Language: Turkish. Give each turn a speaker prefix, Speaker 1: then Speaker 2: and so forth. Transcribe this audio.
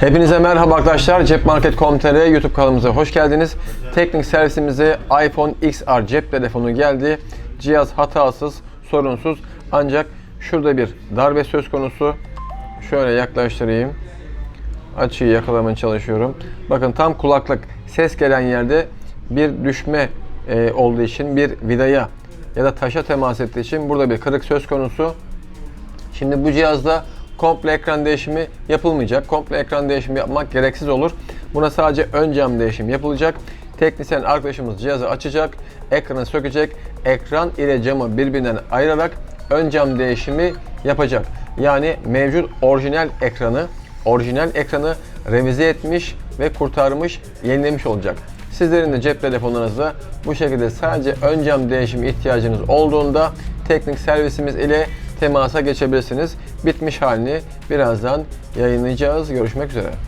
Speaker 1: Hepinize merhaba arkadaşlar. Cepmarket.com.tr YouTube kanalımıza hoş geldiniz. Teknik servisimize iPhone XR cep telefonu geldi. Cihaz hatasız, sorunsuz. Ancak şurada bir darbe söz konusu. Şöyle yaklaştırayım. Açıyı yakalamaya çalışıyorum. Bakın tam kulaklık ses gelen yerde bir düşme e, olduğu için bir vidaya ya da taşa temas ettiği için burada bir kırık söz konusu. Şimdi bu cihazda komple ekran değişimi yapılmayacak. Komple ekran değişimi yapmak gereksiz olur. Buna sadece ön cam değişimi yapılacak. Teknisyen arkadaşımız cihazı açacak, ekranı sökecek, ekran ile camı birbirinden ayırarak ön cam değişimi yapacak. Yani mevcut orijinal ekranı, orijinal ekranı revize etmiş ve kurtarmış, yenilemiş olacak. Sizlerin de cep telefonlarınızda bu şekilde sadece ön cam değişimi ihtiyacınız olduğunda teknik servisimiz ile temasa geçebilirsiniz. Bitmiş halini birazdan yayınlayacağız. Görüşmek üzere.